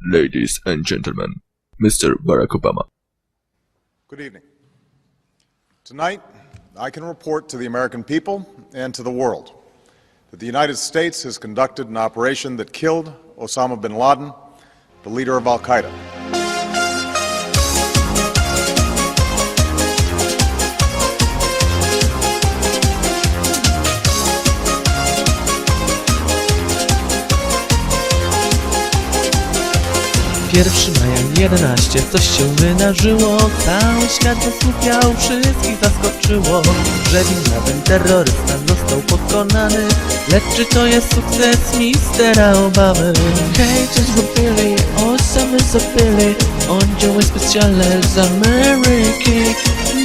Ladies and gentlemen, Mr. Barack Obama. Good evening. Tonight, I can report to the American people and to the world that the United States has conducted an operation that killed Osama bin Laden, the leader of Al Qaeda. Pierwszy maja 11, coś się wydarzyło. Cały świat zasłupiał, wszystkich zaskoczyło. Że Laden terrorysta został pokonany. Lecz czy to jest sukces mistera Obamy? Hejcie zrobili, Osamy zabili Oddziały specjalne z Ameryki.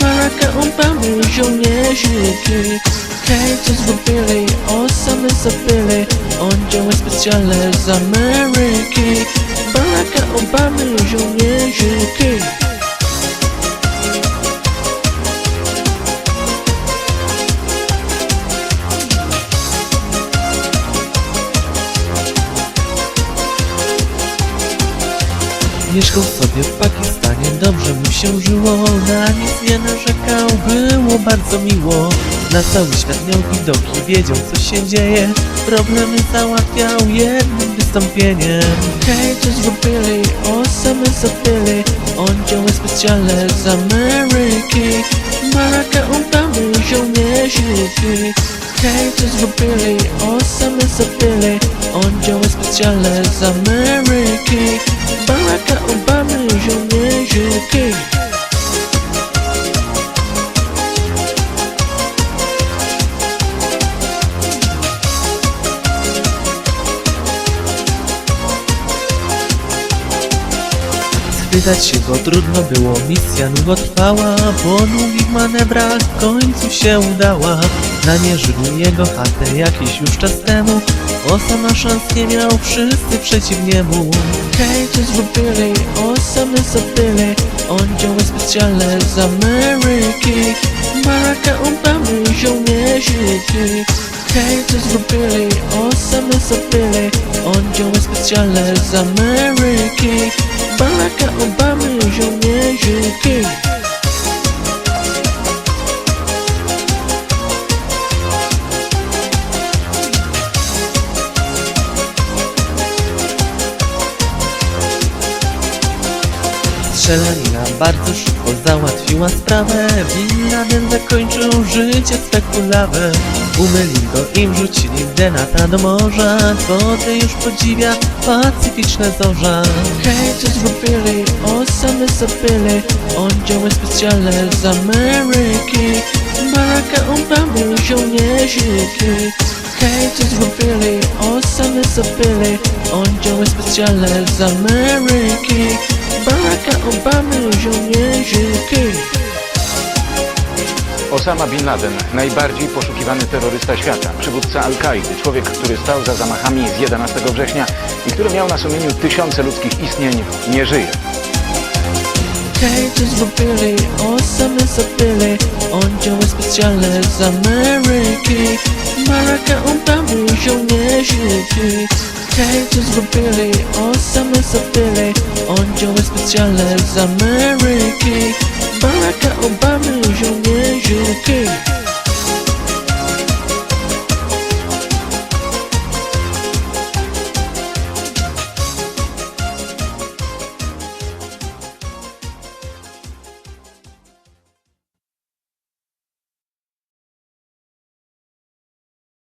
Baracka Obamy, żołnierzyki Hejcie zrobili, Osamy zabili Oddziały specjalne z Ameryki Baracka Obamy, żołnierzyki Mieszkał sobie w Pakistanie, dobrze mu się żyło Na nic nie narzekał, było bardzo miło Na cały świat miał widoki, wiedział co się dzieje. Problemy załatwiał jednym wystąpieniem. Hejcie zrobili, osamy zabili Oddziały specjalne z Ameryki. Baracka Obamy, żołnierzyki Hejcie zrobili, osamy zabili Oddziały specjalne z Ameryki Schwytać się go trudno było, misja długo trwała Po długich manewrach w końcu się udała. Namierzyli jego chatę jakiś już czas temu. Osama szans nie miał, wszyscy przeciw niemu. Hejcie zrobili, osamy zabili Oddziały specjalne z Ameryki. Baracka Obamy, żołnierzyki Hejcie zrobili, osamy zabili Oddziały specjalne z Ameryki Baracka Obamy, żołnierzyki Strzelanina bardzo szybko załatwiła sprawę. Bin Laden zakończył życie swe Umyli go i wrzucili w denata do morza Wody już podziwia pacyficzne zorza. Hejcie zrobili, osamy zabili Oddziały specjalne z Ameryki. Baracka Obamy, żołnierzyki Hejcie zrobili, osamy zabili Oddziały specjalne z Ameryki. Baracka Obamy, żołnierzyki Osama Bin Laden, najbardziej poszukiwany terrorysta świata, przywódca Al-Kaidy, człowiek, który stał za zamachami z 11 września i który miał na sumieniu tysiące ludzkich istnień, nie żyje. Hejcie zrobili, osamy zabili Oddziały specjalne z Ameryki. Baracka Obamy, żołnierzyki Hejcie zrobili, osamy zabili Oddziały specjalne z Ameryki Baracka Obamy, żołnierzyki